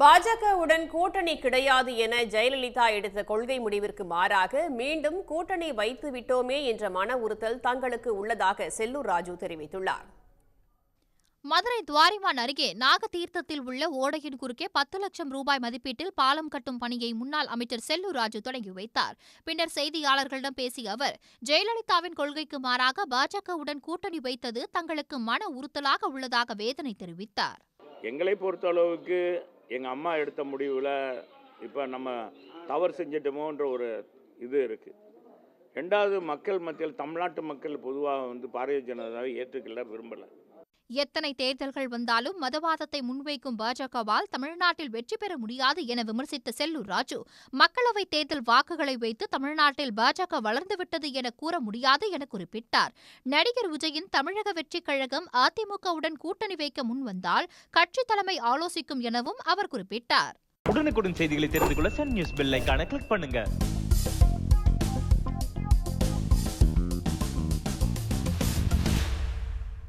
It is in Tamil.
பாஜகவுடன் கூட்டணி கிடையாது என ஜெயலலிதா எடுத்த கொள்கை முடிவிற்கு மாறாக மீண்டும் கூட்டணி வைத்து விட்டோமே என்ற மன உறுத்தல் தங்களுக்கு உள்ளதாக செல்லூர் ராஜு தெரிவித்துள்ளார். மதுரை துவாரிமான் அருகே நாகதீர்த்தத்தில் உள்ள ஓடையின் குறுக்கே பத்து லட்சம் ரூபாய் மதிப்பீட்டில் பாலம் கட்டும் பணியை முன்னாள் அமைச்சர் செல்லூர் ராஜு தொடங்கி வைத்தார். பின்னர் செய்தியாளர்களிடம் பேசிய அவர் ஜெயலலிதாவின் கொள்கைக்கு மாறாக பாஜகவுடன் கூட்டணி வைத்தது தங்களுக்கு மன உறுத்தலாக உள்ளதாக வேதனை தெரிவித்தார். எங்களை பொறுத்தளவுக்கு எங்கள் அம்மா எடுத்த முடிவில் இப்போ நம்ம தவறு செஞ்சிட்டோமோன்ற ஒரு இது இருக்குது ரெண்டாவது மக்கள் மத்தியில் தமிழ்நாட்டு மக்கள் பொதுவாக வந்து பாரதிய ஜனதாவை ஏற்றுக்கொள்ள விரும்பலை. எத்தனை தேர்தல்கள் வந்தாலும் மதவாதத்தை முன்வைக்கும் பாஜகவால் தமிழ்நாட்டில் வெற்றி பெற முடியாது என விமர்சித்த செல்லூர் ராஜு மக்களவைத் தேர்தல் வாக்குகளை வைத்து தமிழ்நாட்டில் பாஜக வளர்ந்துவிட்டது என கூற முடியாது என குறிப்பிட்டார். நடிகர் விஜயின் தமிழக வெற்றிக் கழகம் அதிமுகவுடன் கூட்டணி வைக்க முன்வந்தால் கட்சி தலைமை ஆலோசிக்கும் எனவும் அவர் குறிப்பிட்டார். உடனுக்குடன் செய்திகளை தெரிந்து கொள்ள சன் நியூஸ் பெல் கிளிக் பண்ணுங்க.